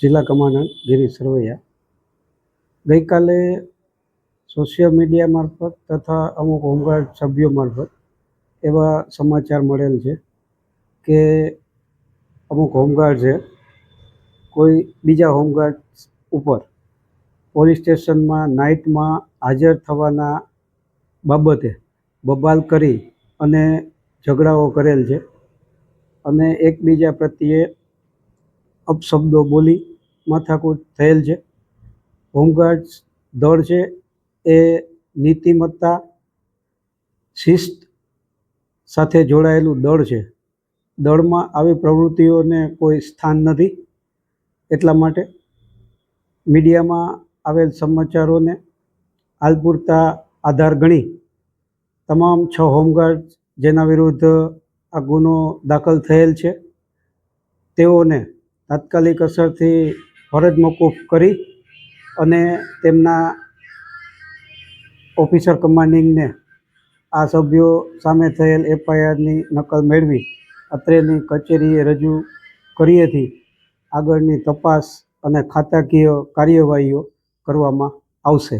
જિલ્લા કમાન્ડન્ટ ગિરીશ સરવૈયા ગઈકાલે social media મારફત તથા અમુક હોમગાર્ડ સભ્યો મારફત એવા સમાચાર મળેલ છે કે અમુક હોમગાર્ડ છે, કોઈ બીજા હોમગાર્ડ ઉપર પોલીસ સ્ટેશનમાં નાઇટમાં હાજર થવાના બાબતે બબાલ કરી અને ઝઘડાઓ કરેલ છે અને એકબીજા પ્રત્યે અપશબ્દો બોલી માથાકૂટ થયેલ છે. હોમગાર્ડ્સ દળ છે એ નીતિમત્તા, શિસ્ત સાથે જોડાયેલું દળ છે. દળમાં આવી પ્રવૃત્તિઓને કોઈ સ્થાન નથી. એટલા માટે મીડિયામાં આવેલ સમાચારોને હાલ આધાર ગણી તમામ છ હોમગાર્ડ જેના વિરુદ્ધ આ ગુનો દાખલ થયેલ છે. તેઓને તાત્કાલિક અસરથી ફરજ મોકૂફ કરી અને તેમના ઓફિસર કમાન્ડિંગને આ સભ્યો સામે થયેલ એફઆઈઆરની નકલ મેળવી અત્રેની કચેરીએ રજૂ કરીએથી આગળની તપાસ અને ખાતાકીય કાર્યવાહીઓ કરવામાં આવશે.